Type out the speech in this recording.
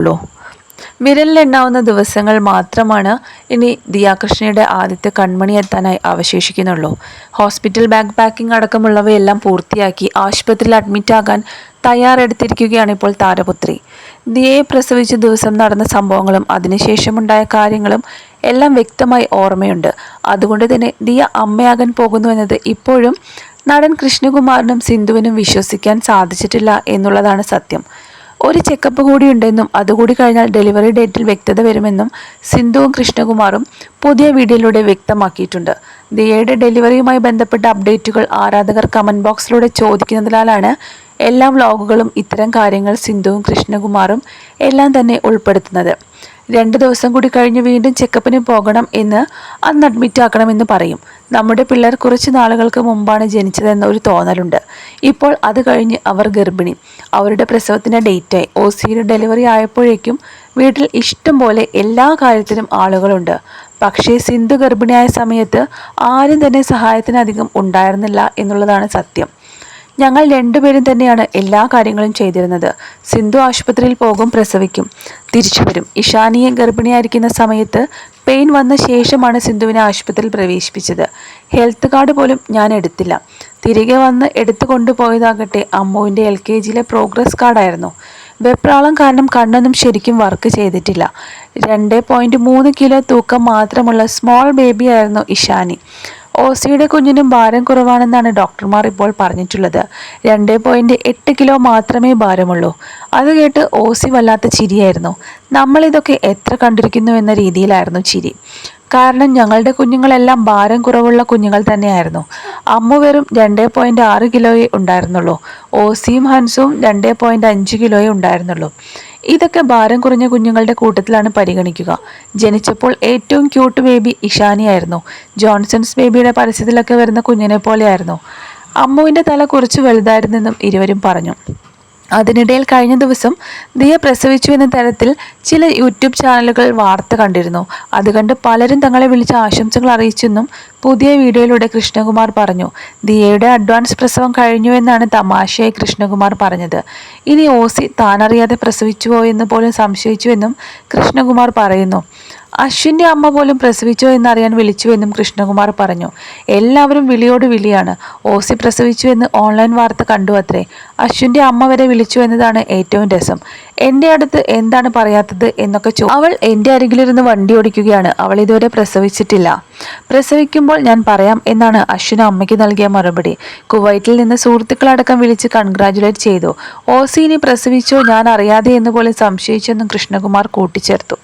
ഉള്ളൂ. വിരലിലെണ്ണാവുന്ന ദിവസങ്ങൾ മാത്രമാണ് ഇനി ദിയാകൃഷ്ണയുടെ ആദ്യത്തെ കൺമണി എത്താനായി അവശേഷിക്കുന്നുള്ളൂ. ഹോസ്പിറ്റൽ ബാഗ് പാക്കിംഗ് അടക്കമുള്ളവയെല്ലാം പൂർത്തിയാക്കി ആശുപത്രിയിൽ അഡ്മിറ്റാകാൻ തയ്യാറെടുത്തിരിക്കുകയാണ് ഇപ്പോൾ താരപുത്രി. ദിയയെ പ്രസവിച്ച ദിവസം നടന്ന സംഭവങ്ങളും അതിനുശേഷമുണ്ടായ കാര്യങ്ങളും എല്ലാം വ്യക്തമായി ഓർമ്മയുണ്ട്. അതുകൊണ്ട് തന്നെ ദിയ അമ്മയാകാൻ പോകുന്നു എന്നത് ഇപ്പോഴും നടൻ കൃഷ്ണകുമാറിനും സിന്ധുവിനും വിശ്വസിക്കാൻ സാധിച്ചിട്ടില്ല എന്നുള്ളതാണ് സത്യം. ഒരു ചെക്കപ്പ് കൂടി ഉണ്ടെന്നും അതുകൂടി കഴിഞ്ഞാൽ ഡെലിവറി ഡേറ്റിൽ വ്യക്തത വരുമെന്നും സിന്ധുവും കൃഷ്ണകുമാറും പുതിയ വീഡിയോയിലൂടെ വ്യക്തമാക്കിയിട്ടുണ്ട്. ദിയയുടെ ഡെലിവറിയുമായി ബന്ധപ്പെട്ട അപ്ഡേറ്റുകൾ ആരാധകർ കമന്റ് ബോക്സിലൂടെ ചോദിക്കുന്നതിനാലാണ് എല്ലാ വ്ളോഗുകളും ഇത്തരം കാര്യങ്ങൾ സിന്ധുവും കൃഷ്ണകുമാറും എല്ലാം തന്നെ ഉൾപ്പെടുത്തുന്നത്. രണ്ട് ദിവസം കൂടി കഴിഞ്ഞ് വീണ്ടും ചെക്കപ്പിന് പോകണം എന്ന് അന്ന് അഡ്മിറ്റ് ആക്കണമെന്ന് പറയും. നമ്മുടെ പിള്ളേർ കുറച്ച് നാളുകൾക്ക് മുമ്പാണ് ജനിച്ചതെന്ന ഒരു തോന്നലുണ്ട്. ഇപ്പോൾ അത് കഴിഞ്ഞ് അവർ ഗർഭിണി. അവരുടെ പ്രസവത്തിന്റെ ഡേറ്റായി ഒ സിയുടെ ഡെലിവറി ആയപ്പോഴേക്കും വീട്ടിൽ ഇഷ്ടം പോലെ എല്ലാ കാര്യത്തിലും ആളുകളുണ്ട്. പക്ഷേ സിന്ധു ഗർഭിണിയായ സമയത്ത് ആരും തന്നെ സഹായത്തിനധികം ഉണ്ടായിരുന്നില്ല എന്നുള്ളതാണ് സത്യം. ഞങ്ങൾ രണ്ടുപേരും തന്നെയാണ് എല്ലാ കാര്യങ്ങളും ചെയ്തിരുന്നത്. സിന്ധു ആശുപത്രിയിൽ പോകും പ്രസവിക്കും. തിരിച്ചു വരും ഇഷാനിയെ ഗർഭിണിയായിരിക്കുന്ന സമയത്ത് പെയിൻ വന്ന ശേഷമാണ് സിന്ധുവിനെ ആശുപത്രിയിൽ പ്രവേശിപ്പിച്ചത്. ഹെൽത്ത് കാർഡ് പോലും ഞാൻ എടുത്തില്ല. തിരികെ വന്ന് എടുത്തു കൊണ്ടുപോയതാകട്ടെ അമ്മുവിന്റെ എൽ കെ ജിയിലെ പ്രോഗ്രസ് കാർഡായിരുന്നു. വെപ്രാളം കാരണം കണ്ണൊന്നും ശരിക്കും വർക്ക് ചെയ്തിട്ടില്ല. രണ്ട് പോയിന്റ് മൂന്ന് കിലോ തൂക്കം മാത്രമുള്ള സ്മോൾ ബേബിയായിരുന്നു ഇഷാനി. ഓസിയുടെ കുഞ്ഞിനും ഭാരം കുറവാണെന്നാണ് ഡോക്ടർമാർ ഇപ്പോൾ പറഞ്ഞിട്ടുള്ളത്. രണ്ട് പോയിന്റ് എട്ട് കിലോ മാത്രമേ ഭാരമുള്ളൂ. അത് കേട്ട് ഓസി വല്ലാത്ത ചിരിയായിരുന്നു. നമ്മളിതൊക്കെ എത്ര കണ്ടിരിക്കുന്നു എന്ന രീതിയിലായിരുന്നു ചിരി. കാരണം ഞങ്ങളുടെ കുഞ്ഞുങ്ങളെല്ലാം ഭാരം കുറവുള്ള കുഞ്ഞുങ്ങൾ തന്നെയായിരുന്നു. അമ്മ വെറും രണ്ടേ പോയിന്റ് ആറ് കിലോയെ ഉണ്ടായിരുന്നുള്ളൂ. ഓസിയും ഹൻസും രണ്ടേ പോയിന്റ് അഞ്ച് കിലോയെ ഉണ്ടായിരുന്നുള്ളൂ. ഇതൊക്കെ ഭാരം കുറഞ്ഞ കുഞ്ഞുങ്ങളുടെ കൂട്ടത്തിലാണ് പരിഗണിക്കുക. ജനിച്ചപ്പോൾ ഏറ്റവും ക്യൂട്ട് ബേബി ഇഷാനിയായിരുന്നു ജോൺസൺസ് ബേബിയുടെ പരസ്യത്തിലൊക്കെ വരുന്ന കുഞ്ഞിനെ പോലെയായിരുന്നു. അമ്മുവിന്റെ തല കുറച്ച് വലുതായിരുന്നെന്നും ഇരുവരും പറഞ്ഞു. അതിനിടയിൽ കഴിഞ്ഞ ദിവസം ദിയ പ്രസവിച്ചു എന്ന തരത്തിൽ ചില യൂട്യൂബ് ചാനലുകൾ വാർത്ത കണ്ടിരുന്നു. അത് കണ്ട് പലരും തങ്ങളെ വിളിച്ച ആശംസകൾ അറിയിച്ചെന്നും പുതിയ വീഡിയോയിലൂടെ കൃഷ്ണകുമാർ പറഞ്ഞു. ദിയയുടെ അഡ്വാൻസ് പ്രസവം കഴിഞ്ഞു എന്നാണ് തമാശയായി കൃഷ്ണകുമാർ പറഞ്ഞത്. ഇനി ഓസി താനറിയാതെ പ്രസവിച്ചുവോ എന്ന് പോലും സംശയിച്ചുവെന്നും കൃഷ്ണകുമാർ പറയുന്നു. അശ്വിന്റെ അമ്മ പോലും പ്രസവിച്ചോ എന്നറിയാൻ വിളിച്ചുവെന്നും കൃഷ്ണകുമാർ പറഞ്ഞു. എല്ലാവരും വിളിയോട് വിളിയാണ്. ഓസി പ്രസവിച്ചു എന്ന് ഓൺലൈൻ വാർത്ത കണ്ടു അത്രേ. അശ്വിന്റെ അമ്മ വരെ വിളിച്ചു എന്നതാണ് ഏറ്റവും രസം. എന്റെ അടുത്ത് എന്താണ് പറയാത്തത്? എന്നൊക്കെ ചോ അവൾ എന്റെ അരികിലിരുന്ന് വണ്ടി ഓടിക്കുകയാണ്. അവൾ ഇതുവരെ പ്രസവിച്ചിട്ടില്ല. പ്രസവിക്കുമ്പോൾ ഞാൻ പറയാം എന്നാണ് അശ്വിന അമ്മയ്ക്ക് നൽകിയ മറുപടി. കുവൈറ്റിൽ നിന്ന് സുഹൃത്തുക്കളടക്കം വിളിച്ച് കൺഗ്രാജുലേറ്റ് ചെയ്തു. ഓസി ഇനി പ്രസവിച്ചോ ഞാൻ അറിയാതെ എന്ന് പോലെ സംശയിച്ചെന്നും കൃഷ്ണകുമാർ കൂട്ടിച്ചേർത്തു.